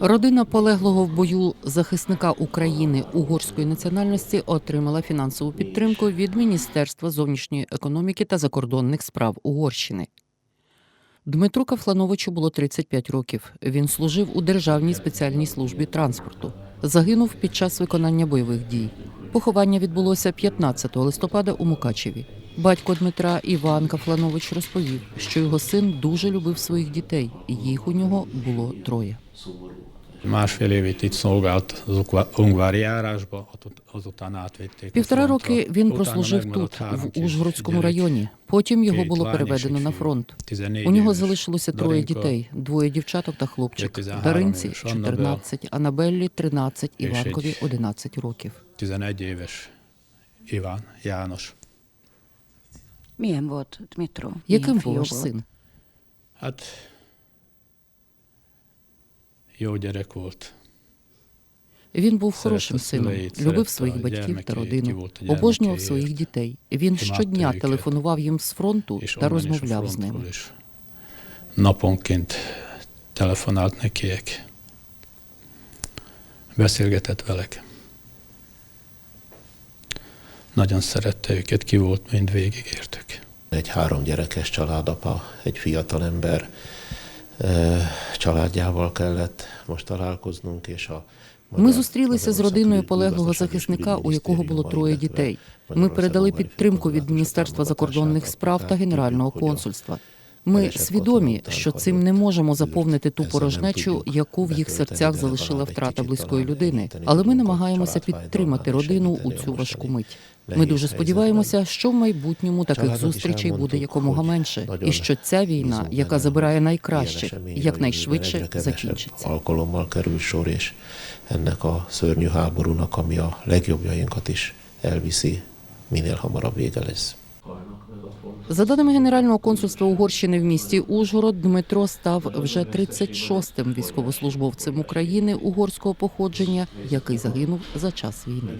Родина полеглого в бою захисника України угорської національності отримала фінансову підтримку від Міністерства зовнішньої економіки та закордонних справ Угорщини. Дмитру Кафлановичу було 35 років. Він служив у Державній спеціальній службі транспорту. Загинув під час виконання бойових дій. Поховання відбулося 15 листопада у Мукачеві. Батько Дмитра Іван Кафланович розповів, що його син дуже любив своїх дітей, і їх у нього було троє. Півтора роки він прослужив тут, в Ужгородському районі. Потім його було переведено на фронт. 14 У нього залишилося троє дітей: двоє дівчаток та хлопчик. Даринці éves Annabel. 14, Анабеллі 13, És Іванкові egy- 11 років. 11 éves Milyen volt Dmitro? Яким був ваш син? Jó gyerek volt. Він був хорошим сином, любив своїх батьків та родину, обожнював своїх дітей. Він щодня телефонував їм з фронту та розмовляв з ними. Naponként telefonált nekiek. Beszélgetett velek. Nagyon szerette őket, ki volt, mind végigértük. Egy három gyerekes családapa, egy fiatal ember családjával kellett most találkoznunk, és a Ми зустрілися з родиною полеглого захисника, у якого було троє дітей. Ми передали підтримку від Міністерства закордонних справ та Генерального консульства. Ми свідомі, що цим не можемо заповнити ту порожнечу, яку в їх серцях залишила втрата близької людини. Але ми намагаємося підтримати родину у цю важку мить. Ми дуже сподіваємося, що в майбутньому таких зустрічей буде якомога менше, і що ця війна, яка забирає найкраще, якнайшвидше закінчиться. Alkalommal kerül sor, és ennek a szörnyű háborúnak, ami a legjobbjainkat is elviszi, minél hamarabb vége lesz. За даними Генерального консульства Угорщини в місті Ужгород, Дмитро став вже 36-м військовослужбовцем України угорського походження, який загинув за час війни.